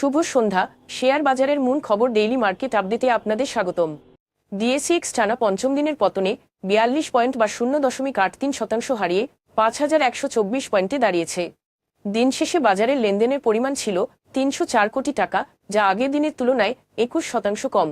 শুভ সন্ধ্যা। Share বাজারের মূল খবর ডেইলি মার্কেট আপডেটে আপনাদের স্বাগতম। ডিএসিএক্স টানা পঞ্চম দিনের পতনে বিয়াল্লিশ পয়েন্ট বা শূন্য দশমিক আট তিন শতাংশ হারিয়ে পাঁচ হাজার একশো চব্বিশ পয়েন্টে দাঁড়িয়েছে। দিন শেষে বাজারের লেনদেনের পরিমাণ ছিল তিনশো চার কোটি টাকা, যা আগের দিনের তুলনায় একুশ শতাংশ কম।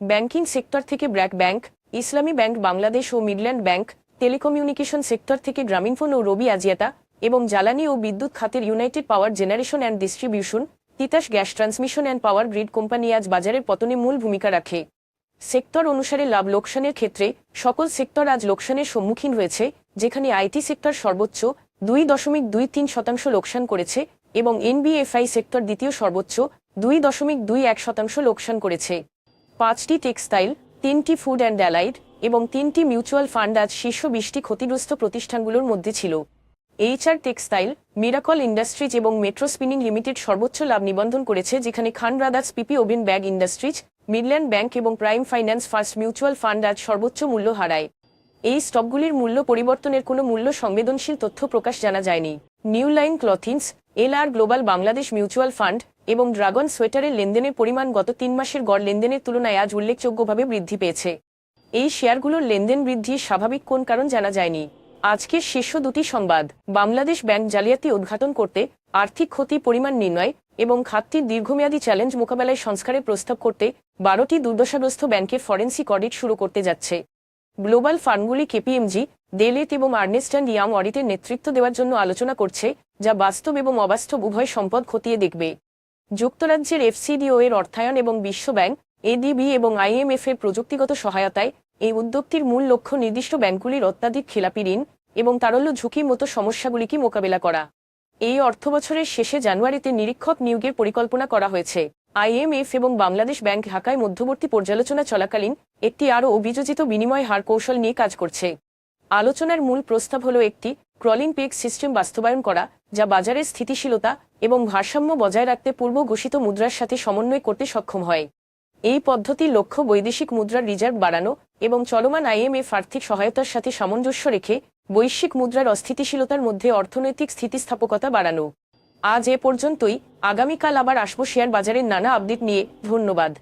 ব্যাংকিং সেক্টর থেকে ব্র্যাক ব্যাংক, ইসলামী ব্যাংক বাংলাদেশ ও মিডল্যান্ড ব্যাংক, টেলিকমিউনিকেশন সেক্টর থেকে গ্রামীণফোন ও রবি আজিয়াতা এবং জ্বালানি ও বিদ্যুৎ খাতের United Power Generation and Distribution Titas gas transmission and power grid company আজ বাজারের পতনে মূল ভূমিকা রাখে। সেক্টর অনুসারে লাভ লোকসানের ক্ষেত্রে সকল সেক্টর আজ লোকসানের সম্মুখীন হয়েছে, যেখানে আইটি সেক্টর সর্বোচ্চ দুই দশমিক দুই তিন শতাংশ লোকসান করেছে এবং এনবিএফআই সেক্টর দ্বিতীয় সর্বোচ্চ দুই দশমিক দুই এক শতাংশ লোকসান করেছে। পাঁচটি টেক্সটাইল, তিনটি ফুড অ্যান্ড অ্যালাইড এবং তিনটি মিউচুয়াল ফান্ড আজ শীর্ষ বিশটি ক্ষতিগ্রস্ত প্রতিষ্ঠানগুলোর মধ্যে ছিল। এইচআর টেক্সটাইল, মিরাকল ইন্ডাস্ট্রিজ এবং মেট্রো স্পিনিং লিমিটেড সর্বোচ্চ লাভ নিবন্ধন করেছে, যেখানে Khan brothers PP woven bag industries, Midland bank এবং Prime Finance First Mutual Fund আজ সর্বোচ্চ মূল্য হারায়। এই স্টকগুলির মূল্য পরিবর্তনের কোনো মূল্য সংবেদনশীল তথ্য প্রকাশ জানা যায়নি। New Line clothings L R global Bangladesh mutual fund এবং ড্রাগন সোয়েটারের লেনদেনের পরিমাণ গত তিন মাসের গড় লেনদেনের তুলনায় আজ উল্লেখযোগ্যভাবে বৃদ্ধি পেয়েছে। এই শেয়ারগুলোর লেনদেন বৃদ্ধির স্বাভাবিক কোন কারণ জানা যায়নি। আজকের শীর্ষ দুটি সংবাদ। বাংলাদেশ ব্যাংক জালিয়াতি উদ্ঘাটন করতে আর্থিক ক্ষতি, পরিমাণ নির্ণয় এবং খাতটির দীর্ঘমেয়াদী চ্যালেঞ্জ মোকাবেলায় সংস্কারের প্রস্তাব করতে বারোটি দুর্দশাগ্রস্ত ব্যাংকের ফরেন্সিক অডিট শুরু করতে যাচ্ছে। গ্লোবাল ফান্ডগুলি কেপিএমজি ডেলেট এবং আর্নেস্ট অ্যান্ড ইয়াং অডিটের নেতৃত্ব দেওয়ার জন্য আলোচনা করছে, যা বাস্তব এবং অবাস্তব উভয় সম্পদ খতিয়ে দেখবে। যুক্তরাজ্যের এফসিডিও এর অর্থায়ন এবং বিশ্বব্যাংক, এডিবি এবং আইএমএফ এর প্রযুক্তিগত সহায়তায় এই উদ্যোগটির মূল লক্ষ্য নির্দিষ্ট ব্যাংকগুলির অত্যাধিক খেলাপি ঋণ এবং তারল্য ঝুঁকির মতো সমস্যাগুলিকে মোকাবেলা করা। এই অর্থবছরের শেষে জানুয়ারিতে নিরীক্ষক নিয়োগের পরিকল্পনা করা হয়েছে। আইএমএফ এবং বাংলাদেশ ব্যাংক ঢাকায় মধ্যবর্তী পর্যালোচনা চলাকালীন একটি আরও অভিযোজিত বিনিময় হার কৌশল নিয়ে কাজ করছে। আলোচনার মূল প্রস্তাব হল একটি ক্রলিং পেক সিস্টেম বাস্তবায়ন করা, যা বাজারের স্থিতিশীলতা এবং ভারসাম্য বজায় রাখতে পূর্ব ঘোষিত মুদ্রার সাথে সমন্বয় করতে সক্ষম হয়। এই পদ্ধতির লক্ষ্য বৈদেশিক মুদ্রার রিজার্ভ বাড়ানো এবং চলমান আইএমএফ আর্থিক সহায়তার সাথে সামঞ্জস্য রেখে বৈশ্বিক মুদ্রার অস্থিতিশীলতার মধ্যে অর্থনৈতিক স্থিতিস্থাপকতা বাড়ানো। আজ এ পর্যন্তই। আগামীকাল আবার আসব শেয়ার বাজারের নানা আপডেট নিয়ে। ধন্যবাদ।